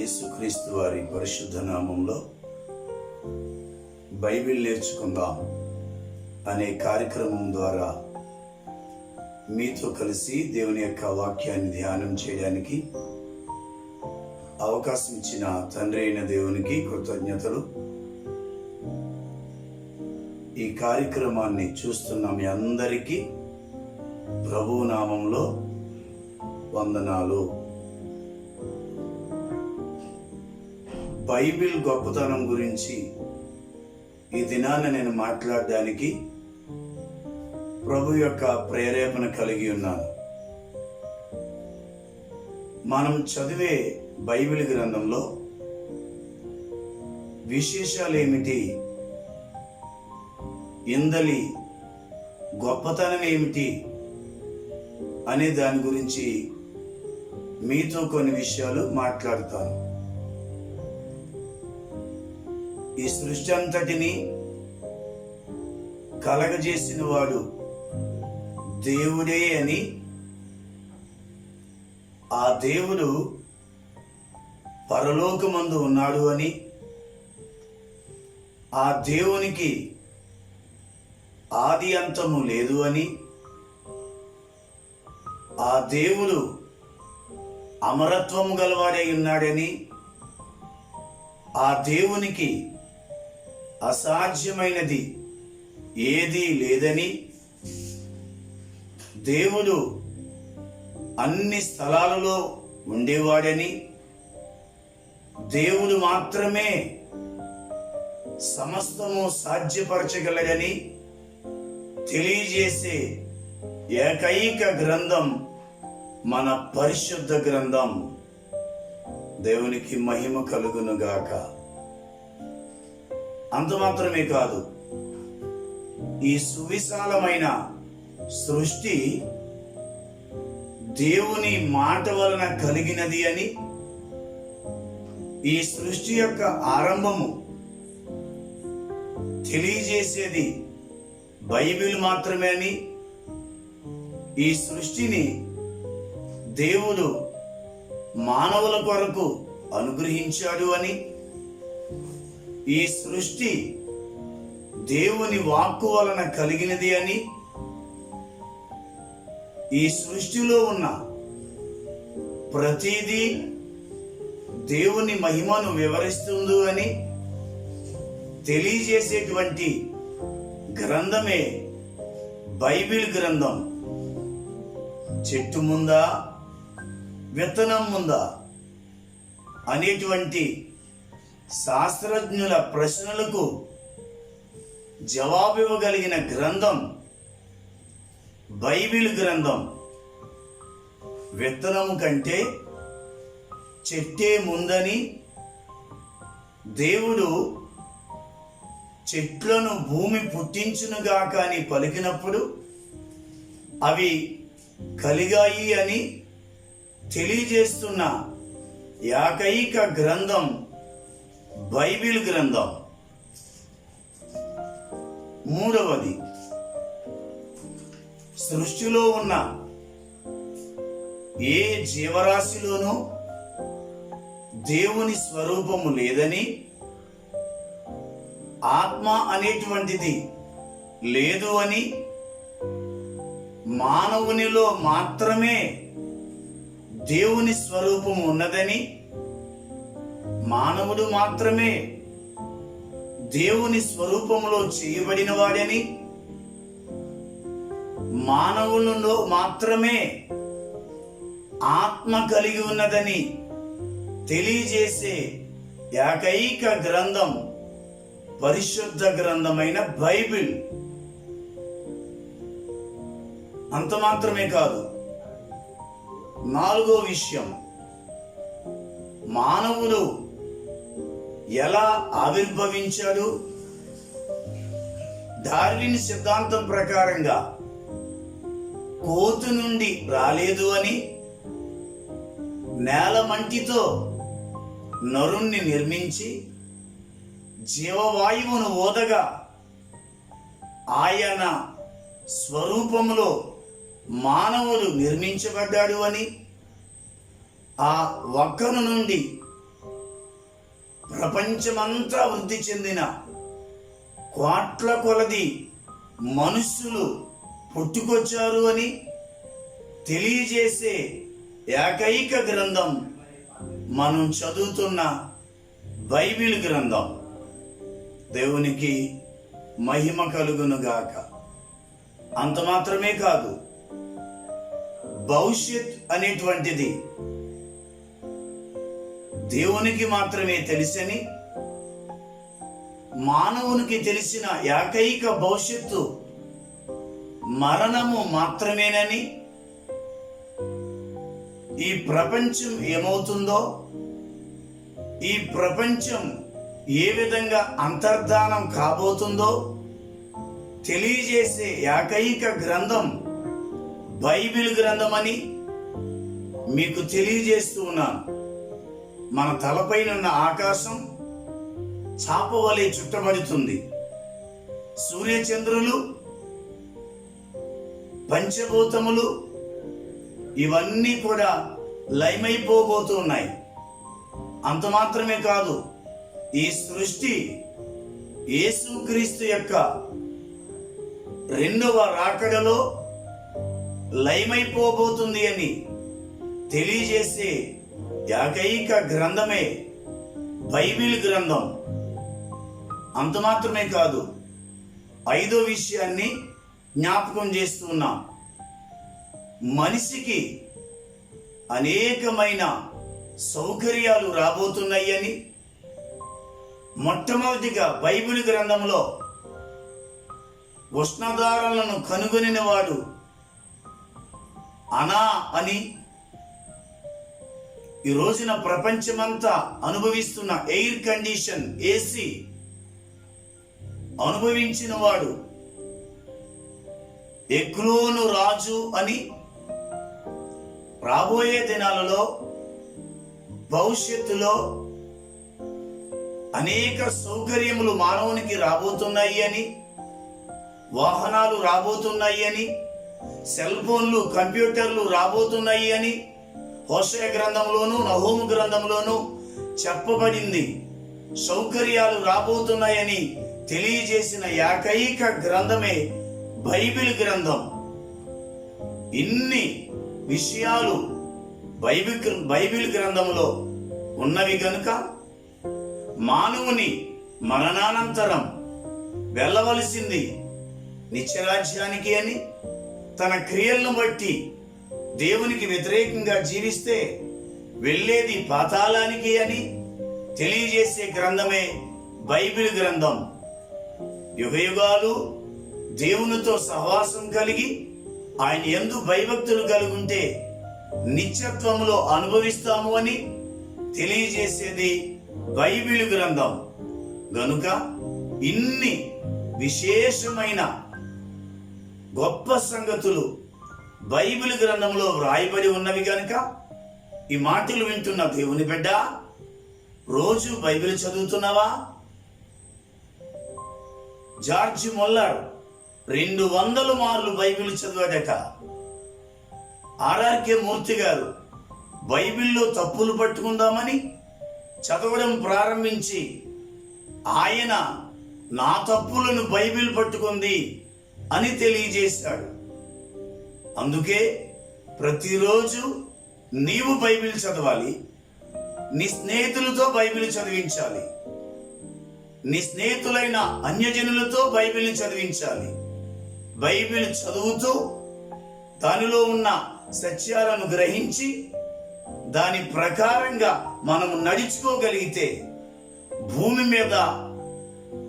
యేసుక్రీస్తు వారి పరిశుద్ధ నామంలో బైబిల్ నేర్చుకుందాం అనే కార్యక్రమం ద్వారా మీతో కలిసి దేవుని యొక్క వాక్యాన్ని ధ్యానం చేయడానికి అవకాశం ఇచ్చిన తండ్రి అయిన దేవునికి కృతజ్ఞతలు. ఈ కార్యక్రమాన్ని చూస్తున్న మీ అందరికీ ప్రభు నామంలో వందనాలు. బైబిల్ గొప్పతనం గురించి ఈ దినాన నేను మాట్లాడడానికి ప్రభు యొక్క ప్రేరేపణ కలిగి ఉన్నాను. మనం చదివే బైబిల్ గ్రంథంలో విశేషాలు ఏమిటి? ఇందలి గొప్పతనం ఏమిటి? అనే దాని గురించి మీతో కొన్ని విషయాలు మాట్లాడతాను. ఈ సృష్టి అంతటిని కలగజేసిన వాడు దేవుడే అని ఆ దేవుడు పరలోకమందు ఉన్నాడు అని ఆ దేవునికి ఆది అంతము లేదు అని ఆ దేవుడు అమరత్వము గలవాడై ఉన్నాడని ఆ దేవునికి అసాధ్యమైనది. ఏదీ లేదని దేవుడు అన్ని స్థలాలలో ఉండేవాడని దేవుడు మాత్రమే సమస్తము సాధ్యపరచగలడని తెలియజేసే ఏకైక గ్రంథం మన పరిశుద్ధ గ్రంథం. దేవునికి మహిమ కలుగునుగాక. అంత మాత్రమే కాదు ఈ సువిశాలమైన సృష్టి దేవుని మాట వలన కలిగినది అని ఈ సృష్టి యొక్క ఆరంభము తెలియజేసేది బైబిల్ మాత్రమే అని ఈ సృష్టిని దేవుడు మానవుల కొరకు అనుగ్రహించాడు అని ఈ సృష్టి దేవుని వాక్కు వలన కలిగినది అని ఈ సృష్టిలో ఉన్న ప్రతిదీ దేవుని మహిమను వివరిస్తుంది అని తెలియజేసేటువంటి గ్రంథమే బైబిల్ గ్రంథం. చెట్టు ముందా విత్తనం ముందా అనేటువంటి శాస్త్రజ్ఞుల ప్రశ్నలకు జవాబు ఇవ్వగలిగిన గ్రంథం బైబిల్ గ్రంథం. విత్తనం కంటే చెట్టే ముందని దేవుడు చెట్లను భూమి పుట్టించునుగా కానీ పలికినప్పుడు అవి కలిగాయి అని తెలియజేస్తున్న ఏకైక గ్రంథం బైబిల్ గ్రంథం మూడవది. సృష్టిలో ఉన్న ఏ జీవరాశిలోనూ దేవుని స్వరూపము లేదని ఆత్మ అనేటువంటిది లేదు అని మానవునిలో మాత్రమే దేవుని స్వరూపము ఉన్నదని మానవుడు మాత్రమే దేవుని స్వరూపంలో చేయబడిన వాడని మానవులలో మాత్రమే ఆత్మ కలిగి ఉన్నదని తెలియజేసే ఏకైక గ్రంథం పరిశుద్ధ గ్రంథమైన బైబిల్. అంత మాత్రమే కాదు నాలుగో విషయం. మానవుడు ఎలా ఆవిర్భవించాడు? డార్విన్ సిద్ధాంతం ప్రకారంగా కోతు నుండి రాలేదు అని నేల మంటితో నరుణ్ణి నిర్మించి జీవవాయువును ఓదగా ఆయన స్వరూపంలో మానవుడు నిర్మించబడ్డాడు అని ఆ వక్కను నుండి ప్రపంచమంతా వృద్ధి చెందిన కోట్ల కొలది మనుషులు పుట్టుకొచ్చారు అని తెలియజేసే ఏకైక గ్రంథం మనం చదువుతున్న బైబిల్ గ్రంథం. దేవునికి మహిమ కలుగును గాక అంత మాత్రమే కాదు భవిష్యత్ అనేటువంటిది దేవునికి మాత్రమే తెలిసని మానవునికి తెలిసిన ఏకైక భవిష్యత్తు మరణము మాత్రమేనని ఈ ప్రపంచం ఏమవుతుందో ఈ ప్రపంచం ఏ విధంగా అంతర్ధానం కాబోతుందో తెలియజేసే ఏకైక గ్రంథం బైబిల్ గ్రంథమని మీకు తెలియజేస్తూ ఉన్నాను. మన తలపైనున్న ఆకాశం చాపవలే చుట్టబడుతుంది. సూర్యచంద్రులు పంచభూతములు ఇవన్నీ కూడా లయమైపోబోతున్నాయి. అంత మాత్రమే కాదు ఈ సృష్టి యేసుక్రీస్తు యొక్క రెండవ రాకడలో లయమైపోబోతుంది అని తెలియజేసే ఏకైక గ్రంథమే బైబిల్ గ్రంథం. అంత మాత్రమే కాదు ఐదో విషయాన్ని జ్ఞాపకం చేస్తున్నాం మనిషికి అనేకమైన సౌకర్యాలు రాబోతున్నాయని మొట్టమొదటిగా బైబిల్ గ్రంథంలో ఉష్ణధారలను కనుగొనిన వాడు అనా అని ఈ రోజున ప్రపంచమంతా అనుభవిస్తున్న ఎయిర్ కండిషన్ ఏసీ అనుభవించిన వాడు ఎగ్లోను రాజు అని రాబోయే దినాలలో భవిష్యత్తులో అనేక సౌకర్యములు మానవునికి రాబోతున్నాయి అని వాహనాలు రాబోతున్నాయి అని సెల్ ఫోన్లు కంప్యూటర్లు రాబోతున్నాయి అని హోసయ గ్రంథంలోను నహోము గ్రంథంలోను చెప్పబడింది. సౌకర్యాలు రాబోతున్నాయని తెలియజేసిన ఏకైక గ్రంథమే బైబిల్ గ్రంథం. ఇన్ని విషయాలు బైబిల్ బైబిల్ గ్రంథంలో ఉన్నవి గనుక మానవుని మరణానంతరం వెళ్ళవలసింది నిత్యరాజ్యానికి అని తన క్రియలను బట్టి దేవునికి వ్యతిరేకంగా జీవిస్తే వెళ్ళేది పాతాళానికి అని తెలియజేసే గ్రంథమే బైబిల్ గ్రంథం. యుగయుగాలు దేవునితో సహవాసం కలిగి ఆయన ఎందు భయభక్తులు కలిగి ఉంటే అనుభవిస్తాము అని తెలియజేసేది బైబిల్ గ్రంథం. గనుక ఇన్ని విశేషమైన గొప్ప సంగతులు బైబిల్ గ్రంథంలో వ్రాయబడి ఉన్నవి కనుక ఈ మాటలు వింటున్న దేవుని బిడ్డ రోజు బైబిల్ చదువుతున్నావా? జార్జ్ మొల్లర్ రెండు వందల మార్లు బైబిల్ చదివాడట. ఆర్ఆర్కే మూర్తి గారు బైబిల్లో తప్పులు పట్టుకుందామని చదవడం ప్రారంభించి ఆయన నా తప్పులను బైబిల్ పట్టుకుంది అని తెలియజేశాడు. అందుకే ప్రతిరోజు నీవు బైబిల్ చదవాలి నీ స్నేహితులతో బైబిల్ చదివించాలి నీ స్నేహితులైన అన్యజనులతో బైబిల్ని చదివించాలి. బైబిల్ చదువుతూ దానిలో ఉన్న సత్యాలను గ్రహించి దాని ప్రకారంగా మనము నడుచుకోగలిగితే భూమి మీద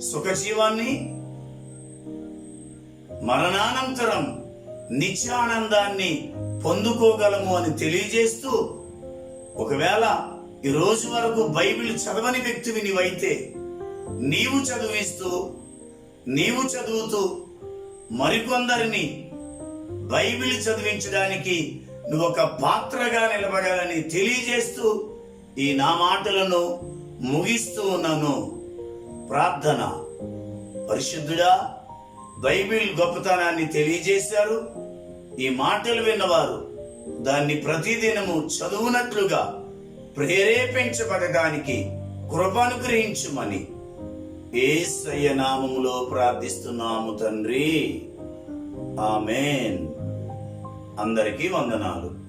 సుఖజీవాన్ని మరణానంతరం నిత్యానందాన్ని పొందుకోగలము అని తెలియజేస్తూ ఒకవేళ ఈ రోజు వరకు బైబిల్ చదవని వ్యక్తివి నీవైతే నీవు చదివిస్తూ నీవు చదువుతూ మరికొందరిని బైబిల్ చదివించడానికి నువ్వు ఒక పాత్రగా నిలబడాలని తెలియజేస్తూ ఈ నా మాటలను ముగిస్తూ ఉన్నాను. ప్రార్థన. పరిశుద్ధుడా బైబిల్ గొప్పతనాన్ని తెలియజేశారు. ఈ మాటలు విన్నవారు దాన్ని ప్రతిదినము చదువునట్లుగా ప్రేరేపించబడడానికి కృపనుగ్రహించుమని ఏసయ్య నామములో ప్రార్థిస్తున్నాము తండ్రి. ఆమెన్. అందరికీ వందనాలు.